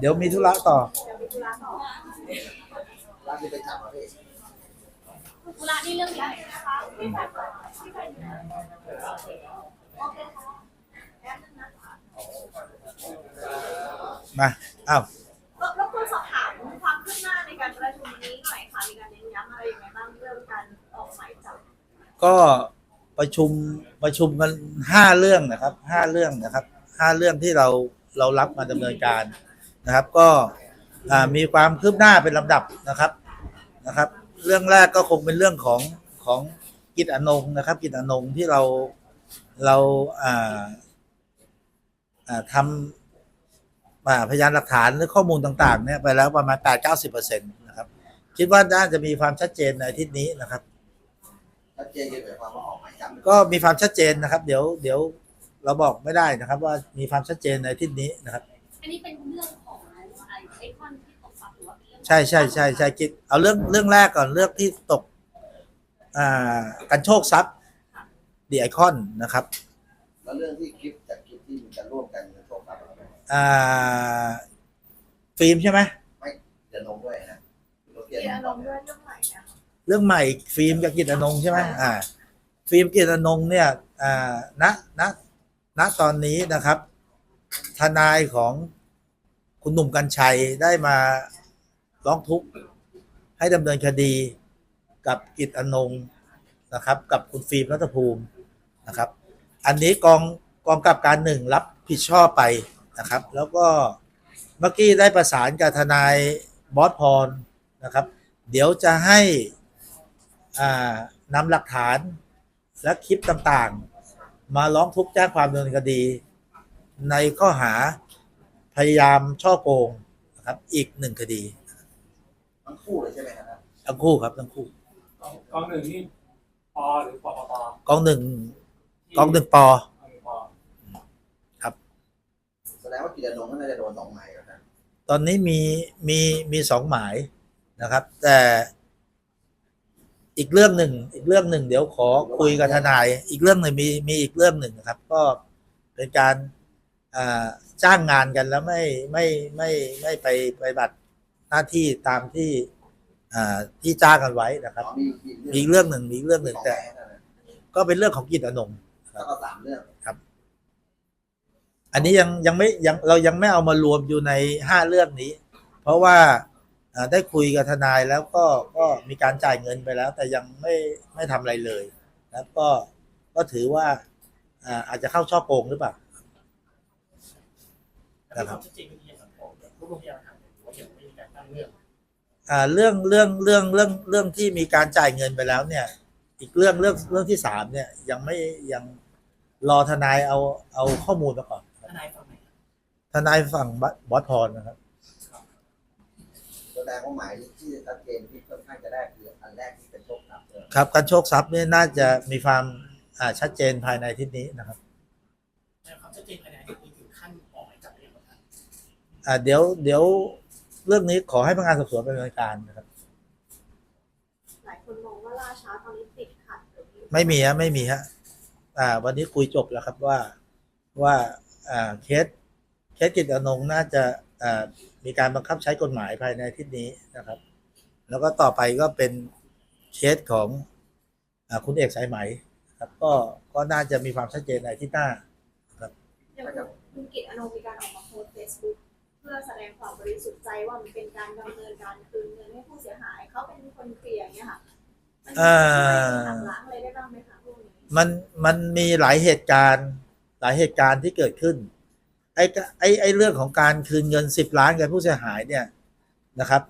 เดี๋ยวมีธุระต่อเดี๋ยวไปธุระต่อร้านที่ไปจับมาพี่ธุระนี่เรื่องใหญ่นะคะมาอ้าวรบกวนสอบถามความคืบหน้าในการประชุมวันนี้หน่อยค่ะมีการเน้นย้ำอะไรยังไงบ้างเรื่องการออกหมายจับก็ประชุมประชุมกันห้าเรื่องนะครับห้าเรื่องนะครับห้าเรื่องที่เราเรารับมาดำเนินการ นะครับ ก็อ่ามีความคืบหน้าเป็นลำดับนะครับนะครับ เรื่องแรกก็คงเป็นเรื่องของของกิจอนงค์นะครับ กิจอนงค์ที่เราเราอ่าอ่าทำอ่าพยานหลักฐานหรือข้อมูลต่าง ๆ เนี่ยไปแล้วประมาณแปดเก้าสิบเปอร์เซ็นต์นะครับ คิดว่าน่าจะมีความชัดเจนในอาทิตย์นี้นะครับชัดเจนเกี่ยวกับความว่าออกหมายจับก็มีความชัดเจนนะครับ เดี๋ยวเดี๋ยวเราบอกไม่ได้นะครับ ว่ามีความชัดเจนในอาที่นี้นะครับ อันนี้เป็นเรื่องของ ช่ใช่ใช่ใช่กิจเอาเรื่องเรื่องแรกก่อนเรื่องที่ตกอ่ากันโชคทรัพย์ดีไอคอนนะครับ แล้วเรื่องที่คลิปจากคลิปที่มีการร่วมกันโชว์ครับอ่าฟิล์มใช่ไหมเดินลงด้วยนะรถเกียเกียร์ร์ลลงงด้วยเรื่องใหม่เนี่ยเรื่องใหม่ฟิล์มกับกิจอนงค์ใช่ไหมอ่า ฟิล์มกิจอนงค์เนี่ยอ่าณณณตอนนี้นะครับ ทนายของคุณหนุ่มกัญชัยได้มา ร้องทุกข์ให้ดำเนินคดีกับกิจอนงนะครับ กับคุณฟิล์มรัตภูมินะครับ อันนี้กองกองกับการหนึ่งรับผิดชอบไปนะครับ แล้วก็เมื่อกี้ได้ประสานกับทนายบอสพรนะครับ เดี๋ยวจะให้อ่านำหลักฐานและคลิปต่างๆ มาร้องทุกข์แจ้งความดำเนินคดี ในข้อหาพยายามช่อโกงนะครับอีกหนึ่งคดี ทั้งคู่เลยใช่ไหมครับทั้งคู่ครับทั้งคู่กองหนึ่งนี่ปอหรือปปปกองหนึ่งกองหนึ่งปอกองหนึ่งปอแสดงว่ากิจนงค์น่าจะโดนสองหมายครับตอนนี้มีมีมีสองหมายนะครับ แต่อีกเรื่องหนึ่งอีกเรื่องหนึ่งเดี๋ยวขอคุยกับทนาย อีกเรื่องหนึ่งมีมีอีกเรื่องหนึ่งนะครับ ก็เป็นการอ่าจ้างงานกันแล้วไม่ไม่ไม่ไม่ไปไปบัติ หน้าที่ตามที่อ่าที่จ้างกันไว้นะครับมีมีอีกเรื่องหนึ่งมีอีกเรื่องหนึ่งแต่ ก็เป็นเรื่องของกิจอนงค์ แล้วก็สามเรื่องอันนี้ยังยังไม่ยังเรายังไม่เอามารวมอยู่ในห้าเรื่องนี้ เพราะว่าอ่าได้คุยกับทนายแล้วก็ก็มีการจ่ายเงินไปแล้ว แต่ยังไม่ไม่ทำอะไรเลย แล้วก็ก็ถือว่าอ่าอาจจะเข้าช่อโกงหรือเปล่า นะครับ จริงๆมีสังคมรวบรวมพยานหลักฐ เรื่องเรื่องเรื่องเรื่องเรื่องที่มีการจ่ายเงินไปแล้วเนี่ย อีกเรื่องเรื่องเรื่องที่สามเนี่ย ยังไม่ยังรอทนายเอาเอาข้อมูลมาก่อนทนายฝั่งไหนครับทนายฝั่งบอสพรนะครับแสดงว่าหมายที่ชัดเจนที่ค่อนข้างจะได้คืออันแรกที่เป็นโชคครับครับการโชคทรัพย์เนี่ยน่าจะมีความอ่าชัดเจนภายในอาทิตย์นี้นะครับแต่ความชัดเจนภายในอาทิตย์นี้ถึงขั้นออกหมายจับได้ยังไงครับอ่าเดี๋ยวเดี๋ยว เรื่องนี้ขอให้พนักงานสอบสวนเป็นดำเนินการนะครับ หลายคนมองว่าล่าช้าตอนนี้ติดขัดหรือไม่มีฮะไม่มีฮะอ่า วันนี้คุยจบแล้วครับว่าว่าอ่าเคสเคสกิจอนงค์น่าจะอ่ามีการบังคับใช้กฎหมายภายในอาทิตย์นี้นะครับ แล้วก็ต่อไปก็เป็นเคสของอ่าคุณเอกสายไหมครับ ก็ก็น่าจะมีความชัดเจนในอาที่หน้าอย่างคุณกิตอนงค์มีการออกมาโพสเฟซบุ๊กเพื่อแสดงความบริสุทธิ์ใจว่ามันเป็นการดำเนินการคืนเงินให้ผู้เสียหาย เขาเป็นคนเคลียร์อย่างเงี้ยค่ะมันอ่าหักล้างอะไรได้บ้างไหมคะพวกนี้มันมันมีหลายเหตุการณ์หลายเหตุการณ์ที่เกิดขึ้นไอ้ก็ไอ้ไอ้เรื่องของการคืนเงินสิบล้านกับผู้เสียหายเนี่ยนะครับ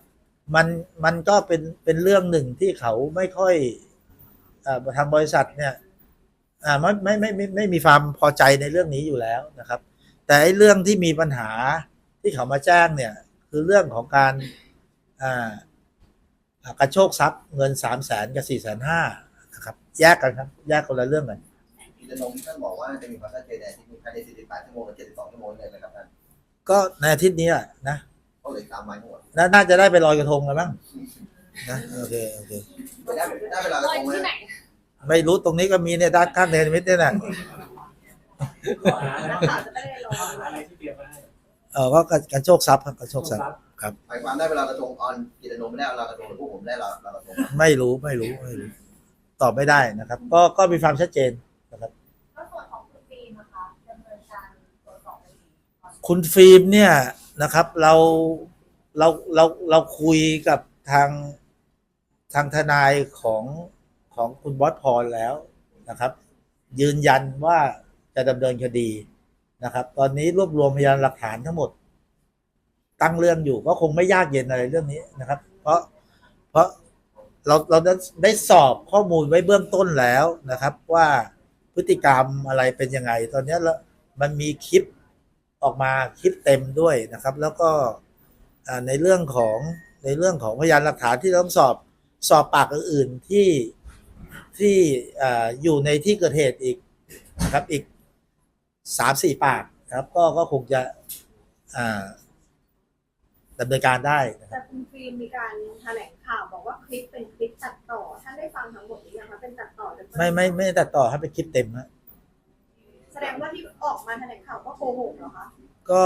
มันมันก็เป็นเป็นเรื่องหนึ่งที่เขาไม่ค่อยอ่าทางบริษัทเนี่ยอ่าไม่ไม่ไม่ไม่ไม่มีความพอใจในเรื่องนี้อยู่แล้วนะครับ แต่ไอ้เรื่องที่มีปัญหา ที่เขามาแจ้งเนี่ย คือเรื่องของการอ่าอ่ากระโชกทรัพย์เงินสามแสนกับสี่แสนห้านะครับ แยกกันครับ แยกคนละเรื่องกันกิจนงค์ที่ท่านบอกว่าจะมีความชัดเจนในที่มีภายใน48ชั่วโมงกับ72ชั่วโมงเลยนะครับท่านก็ในอาทิตย์นี้แหละนะก็เลยตามหมายทั้งหมดน่าน่าจะได้ไปลอยกระทงแล้วมั้งนะโอเคโอเคได้ได้เวลาลจะอยตรงไหมที่ไหนไม่รู้ตรงนี้ก็มีเนี่ยด้านข้างเนรมิตเนี่ยนะ ข้อหานักข่าวจะไม่ได้รอข้อหาอะไรที่เตรียมมาให้เออก็การโชคทรัพย์ครับการโชคทรัพย์ หมายความได้เวลากระทงออนกินอนงไม่ได้เวลากระทงพวกผมได้เราเรากระทงไม่รู้ไม่รู้ไม่รู้ ตอบไม่ได้นะครับ ก็ก็มีความชัดเจนนะครับแล้วส่วนของคุณฟิล์มนะคะดำเนินการตรวจสอบไปดีคุณฟิล์มเนี่ยนะครับ เราเราเราเราคุยกับทางทางทนายของของคุณบอสพรแล้วนะครับ ยืนยันว่าจะดำเนินคดี นะครับ ตอนนี้รวบรวมพยานหลักฐานทั้งหมด ตั้งเรื่องอยู่ก็คงไม่ยากเย็นอะไรเรื่องนี้นะครับ เพราะเพราะเราเราได้ได้สอบข้อมูลไว้เบื้องต้นแล้วนะครับ ว่าพฤติกรรมอะไรเป็นยังไง ตอนนี้แล้วมันมีคลิปออกมาคลิปเต็มด้วยนะครับ แล้วก็ในเรื่องของในเรื่องของพยานหลักฐานที่ต้องสอบสอบปากอื่นๆที่ที่อ่าอยู่ในที่เกิดเหตุอีกนะครับอีก สามสี่ปากครับ ก็ก็คงจะอ่าดำเนินการได้นะครับแต่คุณฟิล์มมีการแถลงข่าวบอกว่าคลิปเป็นคลิปตัดต่อท่านได้ฟังทั้งหมดหรือยังคะเป็นตัดต่อหรือเปล่าไม่ไม่ไม่ได้ตัดต่อให้เป็นคลิปเต็มฮะแสดงว่าที่ออกมาแถลงข่าวก็โกหกเหรอคะก็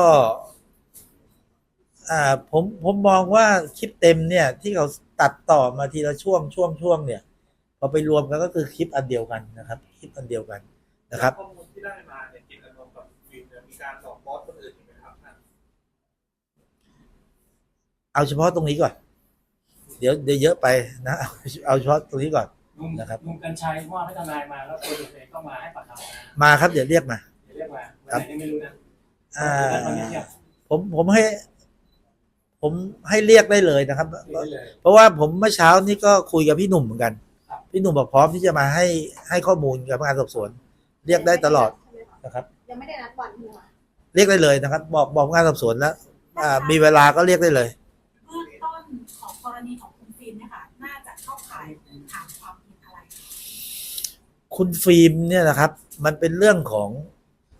อ่าผมผมมองว่าคลิปเต็มเนี่ย ที่เขาตัดต่อมาทีละช่วงช่วงช่วงเนี่ยพอไปรวมกันก็คือคลิปอันเดียวกันนะครับ คลิปอันเดียวกันนะครับข้อมูลที่ได้มาเนี่ยกินอารมณ์กับฟิล์มเนี่ยมีการสอบบอสคนอื่นอีกไหมครับท่าน เอาเฉพาะตรงนี้ก่อน เดี๋ยวเดี๋ยวเยอะไปนะเอาเอาเฉพาะตรงนี้ก่อน ลุงนะครับ ลุงกัญชัยว่าให้ทนายมาแล้วตัวเองก็มาให้ปากคำนะมาครับเดี๋ยวเรียกมา เดี๋ยวเรียกมาวันไหนยังไม่รู้นะอ่า วันนี้เนี่ยผมผมให้ ผมให้เรียกได้เลยนะครับเรียกได้เลย เพราะว่าผมเมื่อเช้านี้ก็คุยกับพี่หนุ่มเหมือนกัน ครับ พี่หนุ่มบอกพร้อมที่จะมาให้ให้ข้อมูลกับพนักงานสอบสวน เรียกได้ตลอดใช่ไหมคะนะครับ ยังไม่ได้นัดวันใช่ไหมคะเรียกได้เลยนะครับ บอกบอกพนักงานสอบสวนแล้วอ่า มีเวลาก็เรียกได้เลย เบื้องต้นของกรณีของคุณฟิล์มเนี่ยค่ะ น่าจะเข้าข่ายฐานความผิดอะไร คุณฟิล์มเนี่ยนะครับ มันเป็นเรื่องของ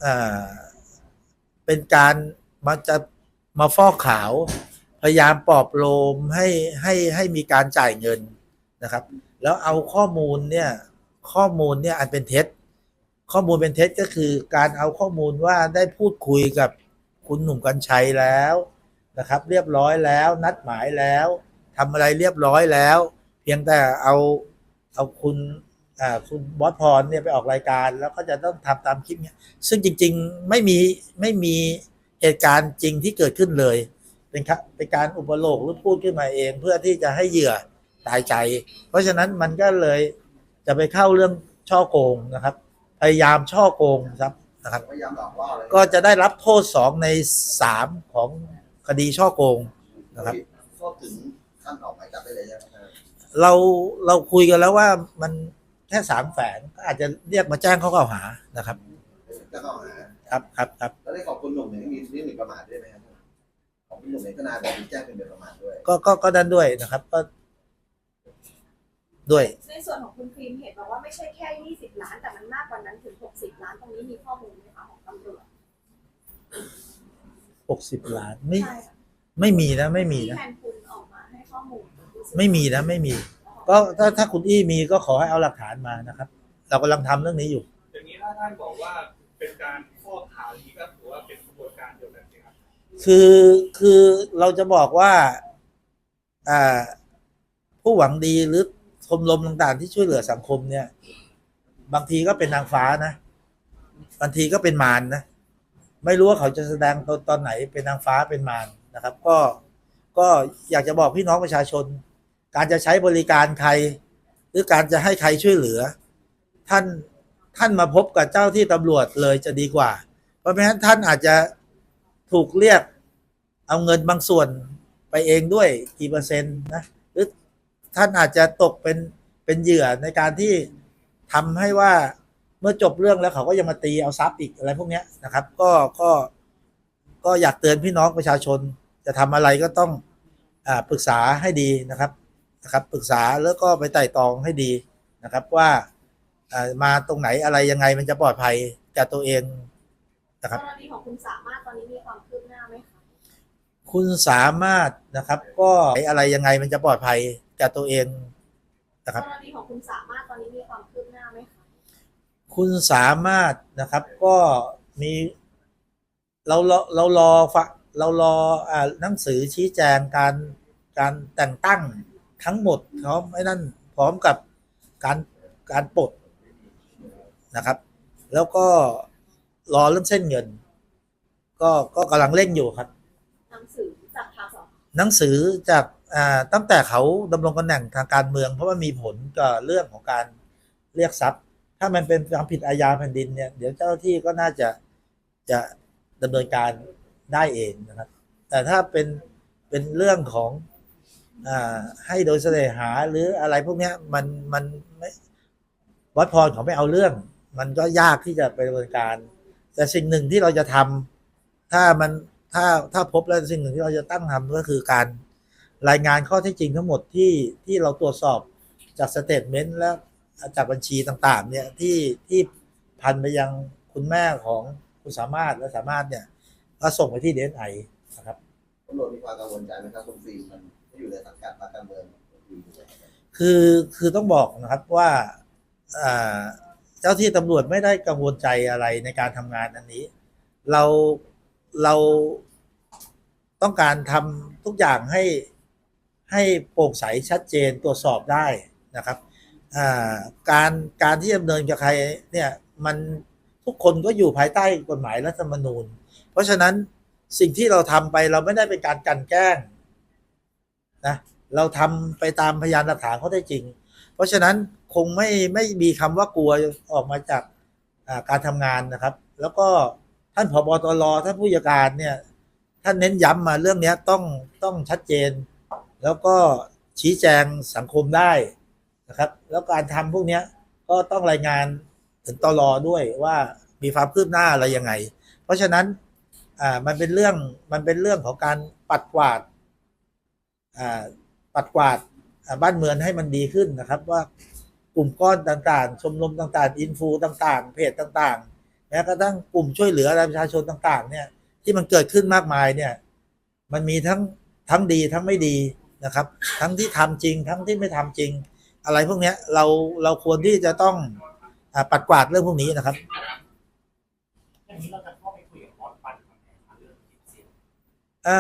อ่าเป็นการมาจะมาฟอกขาว พยายามปลอบโลมให้ให้ให้มีการจ่ายเงินนะครับ แล้วเอาข้อมูลเนี่ยข้อมูลเนี่ยอันเป็นเท็จ ข้อมูลเป็นเท็จก็คือการเอาข้อมูลว่าได้พูดคุยกับคุณหนุ่มกัญชัยแล้วนะครับ เรียบร้อยแล้วนัดหมายแล้วทำอะไรเรียบร้อยแล้ว เพียงแต่เอาเอาคุณ คุณบอสพรเนี่ยไปออกรายการแล้วก็จะต้องทำตามคลิปเนี่ยซึ่งจริง ๆไม่มีไม่มีเหตุการณ์จริงที่เกิดขึ้นเลย เป็นครับเป็นการอุปโลกหรือพูดขึ้นมาเอง เพื่อที่จะให้เหยื่อตายใจ เพราะฉะนั้นมันก็เลยจะไปเข้าเรื่องช่อโกงนะครับ พยายามช่อโกงครับนะครับพยายามหลอกล่อเลยก็จะได้รับโทษสองในสามของคดีช่อโกงนะครับโทษถึงขั้นออกหมายจับได้เลยใช่ไหมครับเราเราคุยกันแล้วว่ามัน แค่สามแฝงก็อาจจะเรียกมาแจ้งข้อกล่าวหานะครับ จะเข้าหาครับครับครับแล้วได้ขอบคุณหนุ่มเนี่ยมีเรื่องหมิ่นประมาทด้วยไหมครับของคุณหนุ่มเนี่ยก็นายบอกมีแจ้งเป็นหมิ่นประมาทด้วยก็ก็ก็ดันด้วยนะครับ ก็ ด้วย ในส่วนของคุณฟิล์มเห็นบอกว่าไม่ใช่แค่ 20 ล้าน แต่มันมากกว่านั้นถึง 60 ล้าน ตรงนี้มีข้อมูลไหมคะของตำรวจหกสิบล้านไม่ ใช่ค่ะไม่มีนะ ไม่มีที่นะ แทนคุณออกมาให้ข้อมูลไม่มีนะ ไม่มี ก็ถ้าถ้าคุณอี้มีก็ขอให้เอาหลักฐานมานะครับ เรากำลังทำเรื่องนี้อยู่ อย่างนี้ถ้าท่านบอกว่าเป็นการฟอกขาวนี้ก็ถือว่าเป็นกระบวนการเดียวกันใช่ไหมครับคือคือเราจะบอกว่าอ่าผู้หวังดีหรือชมรมต่างๆ ที่ช่วยเหลือสังคมเนี่ย บางทีก็เป็นนางฟ้านะบางทีก็เป็นมารนะไม่รู้ว่าเขาจะแสดงตนตอนไหนเป็นนางฟ้าเป็นมารนะครับ ก็ก็อยากจะบอกพี่น้องประชาชน การจะใช้บริการใคร หรือการจะให้ใครช่วยเหลือ ท่านท่านมาพบกับเจ้าที่ตำรวจเลยจะดีกว่า เพราะไม่งั้นท่านอาจจะถูกเรียกเอาเงินบางส่วนไปเองด้วยกี่เปอร์เซ็นต์นะหรือท่านอาจจะตกเป็นเป็นเหยื่อในการที่ทำให้ว่าเมื่อจบเรื่องแล้วเขาก็ยังมาตีเอาทรัพย์อีกอะไรพวกนี้นะครับ ก็ก็ก็อยากเตือนพี่น้องประชาชนจะทำอะไรก็ต้องอ่าปรึกษาให้ดีนะครับ นะครับปรึกษาแล้วก็ไปไต่ตรองให้ดีนะครับว่าอ่ามาตรงไหนอะไรยังไงมันจะปลอดภัยแก่ตัวเองนะครับกรณีของคุณสามารถตอนนี้มีความคืบหน้าไหมคะคุณสามารถนะครับ ก็อะไรยังไงมันจะปลอดภัยกับตัวเองนะครับกรณีของคุณสามารถตอนนี้มีความคืบหน้าไหมคุณสามารถนะครับก็มีเราเราเรารอฟะเรารออ่าหนังสือชี้แจงการการแต่งตั้ง ทั้งหมดพร้อมไอ้นั่นพร้อมกับการการปลดนะครับ แล้วก็รอเรื่องเส้นเงิน ก็ก็กำลังเร่งอยู่ครับ หนังสือจากทางสหนังสือจากอ่าตั้งแต่เขาดำรงตำแหน่งทางการเมือง เพราะว่ามีผลกับเรื่องของการเรียกทรัพย์ ถ้ามันเป็นความผิดอาญาแผ่นดินเนี่ยเดี๋ยวเจ้าหน้าที่ก็น่าจะจะดำเนินการได้เองนะครับ แต่ถ้าเป็นเป็นเรื่องของอ่า ให้โดยเสน่หาหรืออะไรพวกนี้มันมันไม่วัดพรเขาไม่เอาเรื่อง มันก็ยากที่จะไปดำเนินการ แต่สิ่งหนึ่งที่เราจะทำถ้ามันถ้าถ้าพบแล้วสิ่งหนึ่งที่เราจะตั้งทำก็คือการรายงานข้อเท็จจริงทั้งหมดที่ที่เราตรวจสอบจากสเตทเมนต์และจากบัญชีต่างๆ เนี่ยที่ที่พันไปยังคุณแม่ของคุณสามารถและสามารถเนี่ยก็ส่งไปที่เดนไอนะครับตำรวจมีความกังวลใจไหมครับคุณฟิล์มมัน อยู่ในสังกัดพรรคการเมืองอยู่ในสังกัดคือคือต้องบอกนะครับว่าอ่าเจ้าที่ตำรวจไม่ได้กังวลใจอะไรในการทำงานอันนี้ เราเราต้องการทำทุกอย่างให้ให้โปร่งใสชัดเจนตรวจสอบได้นะครับการการที่ดำเนินกับใครเนี่ยมันทุกคนก็อยู่ภายใต้กฎหมายรัฐธรรมนูญ เพราะฉะนั้นสิ่งที่เราทำไปเราไม่ได้เป็นการกันแกล้ง นะเราทำไปตามพยานหลักฐานเขาได้จริง เพราะฉะนั้นคงไม่ไม่มีคำว่ากลัวออกมาจากการทำงานนะครับ แล้วก็ท่านผบตรท่านผู้จัดการเนี่ยท่านเน้นย้ำมาเรื่องนี้ต้องต้องชัดเจน แล้วก็ชี้แจงสังคมได้นะครับ แล้วการทำพวกนี้ก็ต้องรายงานถึงตรด้วยว่ามีความคืบหน้าอะไรยังไง เพราะฉะนั้นอ่ามันเป็นเรื่องมันเป็นเรื่องของการปัดกวาด ปัดกวาดอ่าบ้านเมืองให้มันดีขึ้นนะครับ ว่ากลุ่มก้อนต่างๆ ชมรมต่างๆ อินฟูต่างๆ เพจต่างๆแม้กระทั่งกลุ่มช่วยเหลือประชาชนต่างๆ เนี่ย ที่มันเกิดขึ้นมากมายเนี่ย มันมีทั้งทั้งดีทั้งไม่ดีนะครับ ทั้งที่ทำจริง ทั้งที่ไม่ทำจริง อะไรพวกเนี้ยเราเราควรที่จะต้องอ่าปัดกวาดเรื่องพวกนี้นะครับอย่า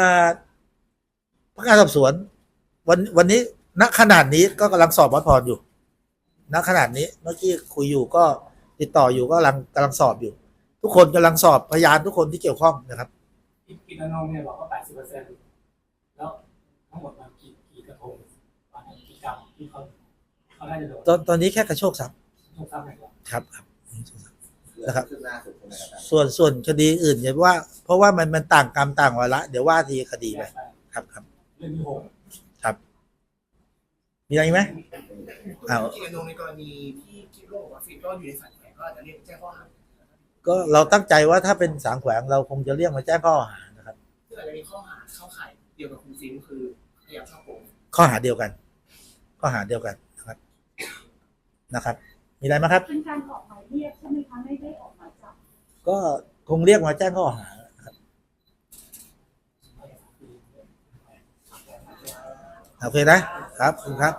พนักงานสอบสวน วันวันนี้ณขนาดนี้ก็กำลังสอบวัดพรอยู่ณขนาดนี้เมื่อกี้คุยอยู่ก็ติดต่ออยู่ก็กำลังกำลังสอบอยู่ ทุกคนกำลังสอบพยานทุกคนที่เกี่ยวข้องนะครับกินอนงเนี่ยบอกว่าแปดสิบเปอร์เซ็นต์แล้วทั้งหมดมันกี่กี่กระทงวันนั้นกี่กรัมที่เขาเขาได้จะโดนตอนตอนนี้แค่กระโชกทรัพย์ทุกทรัพย์ไหนวะครับครับเรื่องนะครับที่คืบหน้าสุดใช่ไหมครับส่วนส่วนคดีอื่นเนี่ยว่า เพราะว่ามันมันต่างกรรมต่างวาระเดี๋ยวว่าทีคดีไปแยกไปครับครับ เรื่องที่หกมีอะไรอีกไหม อ้าวกิจกรรมในกรณีที่คิดว่าบอกว่าฟิล์มก็อยู่ในสังแขวงก็อาจจะเรียกแจ้งข้อหาก็เราตั้งใจว่าถ้าเป็นสางแขวงเราคงจะเรียกมาแจ้งข้อหานะครับ ซึ่งอาจจะมีข้อหาเข้าข่ายเดียวกับคุณฟิล์มคือพยายามช่อโกงข้อหาเดียวกัน ข้อหาเดียวกันนะครับนะครับ มีอะไรไหมครับ เป็นการออกหมายเรียกใช่ไหมคะ ไม่ได้ออกหมายจับ ก็คงเรียกมาแจ้งข้อหานะครับ โอเคนะครับคุณครับ